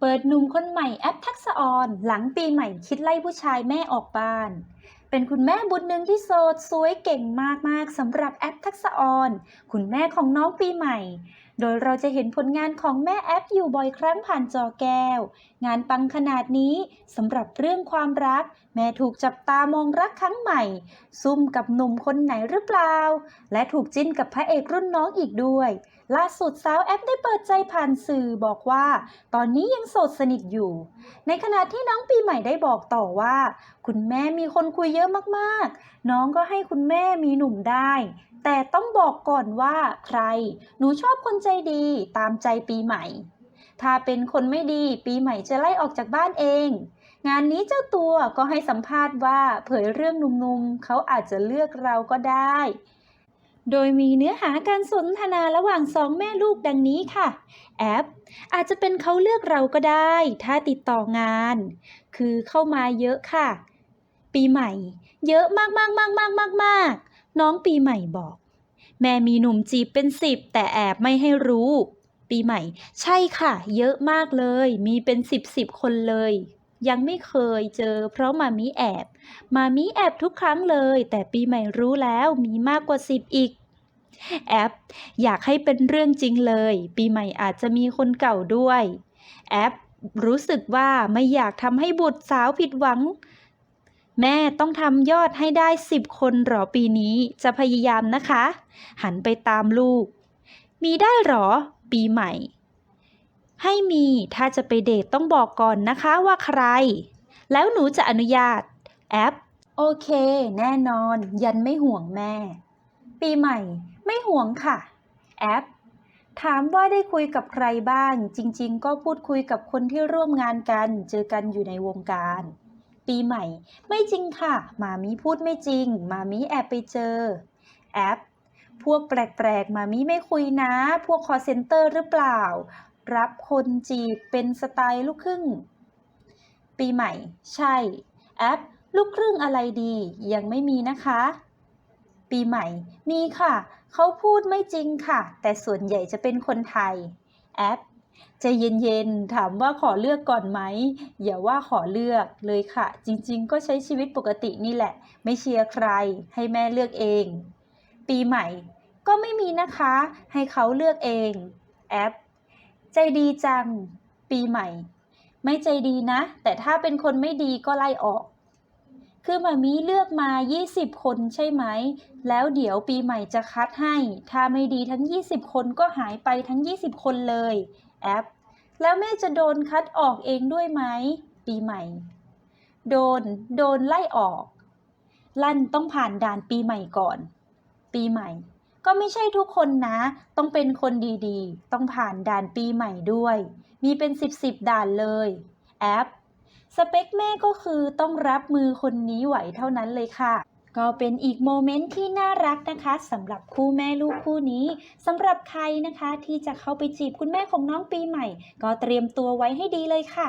เปิดหนุ่มคนใหม่แอปทักษะออน หลังปีใหม่คิดไล่ผู้ชายแม่ออกบ้าน เป็นคุณแม่บุญหนึ่งที่โสดสวยเก่งมากๆสำหรับแอปทักษะออน คุณแม่ของน้องปีใหม่ โดยเราจะเห็นผลงานของแม่แอปอยู่บ่อยครั้งผ่านจอแก้ว งานปังขนาดนี้สำหรับเรื่องความรัก แม่ถูกจับตามองรักครั้งใหม่ ซุ่มกับหนุ่มคนไหนหรือเปล่า และถูกจิ้นกับพระเอกรุ่นน้องอีกด้วย ล่าสุดสาวแอปได้เปิดใจผ่านสื่อบอกว่า ตอนนี้ยังโสดสนิทอยู่ ในขณะที่น้องปีใหม่ได้บอกต่อว่า คุณแม่มีคนคุยเยอะมากๆ น้องก็ให้คุณแม่มีหนุ่มได้ แต่ต้องบอกก่อนว่าใคร หนูชอบคนใจดีตามใจปีใหม่ ถ้าเป็นคนไม่ดีปีใหม่จะไล่ออกจากบ้านเอง งานนี้เจ้าตัวก็ให้สัมภาษณ์ว่าเผยเรื่องหนุ่มๆเขาอาจจะเลือกเราก็ได้ โดยมีเนื้อหาการสนทนาระหว่างสองแม่ลูกดังนี้ค่ะ แอป อาจจะเป็นเขาเลือกเราก็ได้ ถ้าติดต่องาน คือเข้ามาเยอะค่ะ ปีใหม่ เยอะมากมากมากมากมากมาก น้องปีใหม่บอก แม่มีหนุ่มจีบเป็นสิบแต่แอบไม่ให้รู้ ปีใหม่ ใช่ค่ะ เยอะมากเลย มีเป็นสิบสิบคนเลย ยังไม่เคยเจอ เพราะมามีแอบ มามีแอบทุกครั้งเลย แต่ปีใหม่รู้แล้วมีมากกว่าสิบอีก แอป อยากให้เป็นเรื่องจริงเลย ปีใหม่อาจจะมีคนเก่าด้วย แอปรู้สึกว่าไม่อยากทำให้บุตรสาวผิดหวัง แม่ต้องทำยอดให้ได้สิบคนหรอปีนี้จะพยายามนะคะ หันไปตามลูก มีได้หรอ ปีใหม่ ให้มีถ้าจะไปเดทต้องบอกก่อนนะคะว่าใคร แล้วหนูจะอนุญาต แอป โอเค แน่นอน ยันไม่ห่วงแม่ ปีใหม่ ไม่ห่วงค่ะ แอปถามว่าได้คุยกับใครบ้าง จริง ๆ ก็พูดคุยกับคนที่ร่วมงานกัน เจอกันอยู่ในวงการ ปีใหม่ ไม่จริงค่ะ มามีพูดไม่จริง มามีแอบไปเจอ แอป พวกแปลกๆ มามีไม่คุยนะ พวกคอเซ็นเตอร์หรือเปล่า รับคนจีบเป็นสไตล์ลูกครึ่ง ปีใหม่ ใช่ แอป ลูกครึ่งอะไรดี ยังไม่มีนะคะปีใหม่ มีค่ะ เขาพูดไม่จริงค่ะ แต่ส่วนใหญ่จะเป็นคนไทย แอป ใจะเย็นๆ ถามว่าขอเลือกก่อนไหม อย่าว่าขอเลือกเลยค่ะ จริงๆ ก็ใช้ชีวิตปกตินี่แหละ ไม่เชียร์ใคร ให้แม่เลือกเอง ปีใหม่ ก็ไม่มีนะคะ ให้เขาเลือกเอง แอป ใจดีจัง ปีใหม่ ไม่ใจดีนะ แต่ถ้าเป็นคนไม่ดีก็ไล่ออก คือมามีเลือกมา 20 คนใช่ไหม แล้วเดี๋ยวปีใหม่จะคัดให้ ถ้าไม่ดีทั้ง 20 คนก็หายไปทั้ง 20 คนเลย แอป แล้วแม่จะโดนคัดออกเองด้วยไหม ปีใหม่ โดน โดนไล่ออก ลั่นต้องผ่านด่านปีใหม่ก่อน ปีใหม่ ก็ไม่ใช่ทุกคนนะ ต้องเป็นคนดีๆ ต้องผ่านด่านปีใหม่ด้วย มีเป็นสิบสิบด่านเลย แอป สเปคแม่ก็คือต้องรับมือคนนี้ไหวเท่านั้นเลยค่ะ ก็เป็นอีกโมเมนต์ที่น่ารักนะคะสำหรับคู่แม่ลูกคู่นี้สำหรับใครนะคะที่จะเข้าไปจีบคุณแม่ของน้องปีใหม่ ก็เตรียมตัวไว้ให้ดีเลยค่ะ